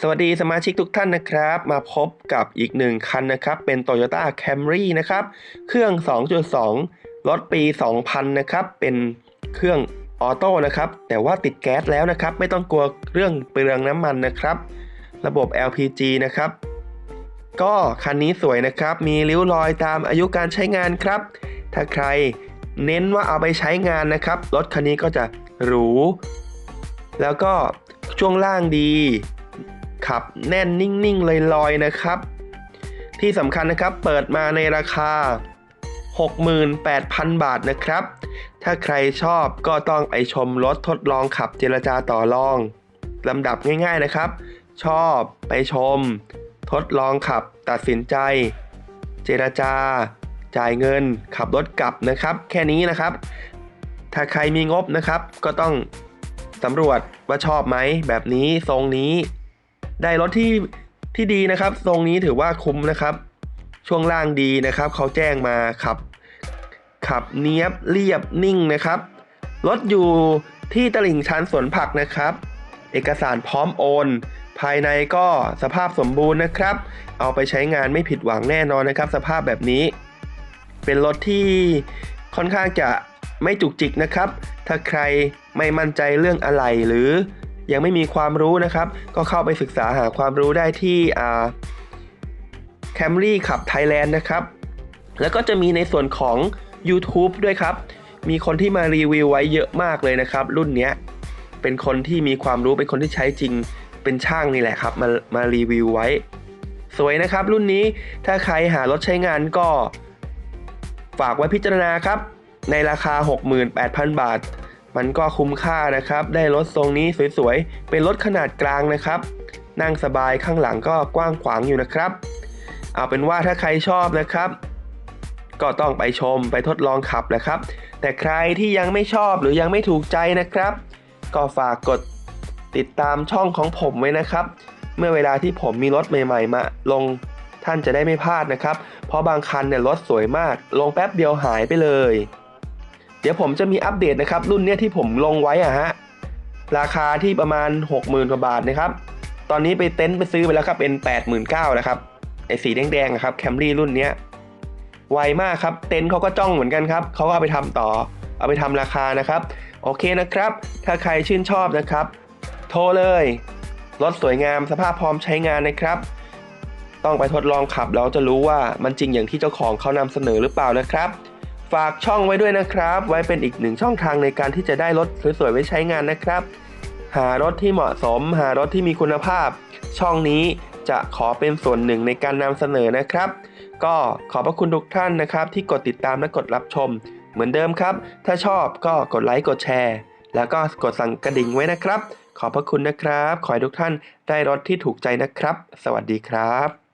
สวัสดีสมาชิกทุกท่านนะครับ มาพบกับอีกหนึ่งคันนะครับ เป็น Toyota Camry นะครับ เครื่อง 2.2 รถปี 2000 นะครับ เป็นเครื่องออโต้นะครับ แต่ว่าติดแก๊สแล้วนะครับ ไม่ต้องกลัวเรื่องเปลืองน้ำมันนะครับ ระบบ LPG นะครับ ก็คันนี้สวยนะครับ มีริ้วรอยตามอายุการใช้งานครับ ถ้าใครเน้นว่าเอาไปใช้งานนะครับ รถคันนี้ก็จะหรู แล้วก็ช่วงล่างดี ขับแน่นนิ่งๆลอยๆนะครับ ที่สำคัญนะครับเปิดมาในราคา 68,000 บาทนะครับ ถ้าใครชอบก็ต้องไปชมรถทดลองขับเจรจาต่อรองลำดับง่ายๆนะครับ ชอบไปชม ทดลองขับตัดสินใจ เจรจา จ่ายเงิน ขับรถกลับนะครับ แค่นี้นะครับ ถ้าใครมีงบนะครับก็ต้องสำรวจว่าชอบไหมแบบนี้ทรงนี้ ได้รถที่ที่ดีนะครับ ทรงนี้ถือว่าคุ้มนะครับ ช่วงล่างดีนะครับ เขาแจ้งมาขับ ขับเนี้ยบเรียบนิ่งนะครับ รถอยู่ที่ตลิ่งชันสวนผักนะครับ เอกสารพร้อมโอน ภายในก็สภาพสมบูรณ์นะครับ เอาไปใช้งานไม่ผิดหวังแน่นอนนะครับ สภาพแบบนี้ เป็นรถที่ค่อนข้างจะไม่จุกจิกนะครับ ถ้าใครไม่มั่นใจเรื่องอะไรหรือ ยังไม่มีความรู้นะครับ ก็เข้าไปศึกษาหาความรู้ได้ที่อ่า Camry ขับ Thailand นะครับ แล้วก็จะมีในส่วนของ YouTube ด้วยครับ มีคนที่มารีวิวไว้เยอะมากเลยนะครับ รุ่นนี้เป็นคนที่มีความรู้เป็นคนที่ใช้จริงเป็นช่างนี่แหละครับ มามารีวิวไว้ สวยนะครับ รุ่นนี้ถ้าใครหารถใช้งานก็ ฝากไว้พิจารณาครับ ในราคา 68,000 บาท มันก็คุ้มค่านะครับ ได้รถทรงนี้สวยๆ เป็นรถขนาดกลางนะครับ นั่งสบายข้างหลังก็กว้างขวางอยู่นะครับ เอาเป็นว่าถ้าใครชอบนะครับ ก็ต้องไปชมไปทดลองขับนะครับ แต่ใครที่ยังไม่ชอบหรือยังไม่ถูกใจนะครับ ก็ฝากกดติดตามช่องของผมไว้นะครับ เมื่อเวลาที่ผมมีรถใหม่ ๆ มาลงท่านจะได้ไม่พลาดนะครับ เพราะบางคันเนี่ยรถสวยมาก ลงแป๊บเดียวหายไปเลย ดี๋ยวผมจะมีอัปเดตนะครับ รุ่นเนี้ยที่ผมลงไว้อะฮะราคาที่ประมาณ 60,000กว่าบาทนะครับ ตอนนี้ไปเต็นท์ไปซื้อไปแล้วครับเป็น 89,000นะครับไอ้สีแดงๆอะครับแคมรี่รุ่นเนี้ยไวมากครับ เต็นท์เขาก็จ้องเหมือนกันครับเขาก็เอาไปทำต่อ เอาไปทำราคานะครับ โอเคนะครับ ถ้าใครชื่นชอบนะครับ โทรเลยรถสวยงามสภาพพร้อมใช้งานนะครับ ต้องไปทดลองขับแล้วจะรู้ว่ามันจริงอย่างที่เจ้าของเขานำเสนอหรือเปล่านะครับ ฝากช่องไว้ด้วยนะครับ ไว้เป็นอีกหนึ่งช่องทางในการที่จะได้รถสวยๆไว้ใช้งานนะครับ หารถที่เหมาะสม หารถที่มีคุณภาพ ช่องนี้จะขอเป็นส่วนหนึ่งในการนำเสนอนะครับ ก็ขอบพระคุณทุกท่านนะครับ ที่กดติดตามและกดรับชม เหมือนเดิมครับ ถ้าชอบก็กดไลค์กดแชร์ แล้วก็กดสั่งกระดิ่งไว้นะครับ ขอบพระคุณนะครับ ขอให้ทุกท่านได้รถที่ถูกใจนะครับ สวัสดีครับ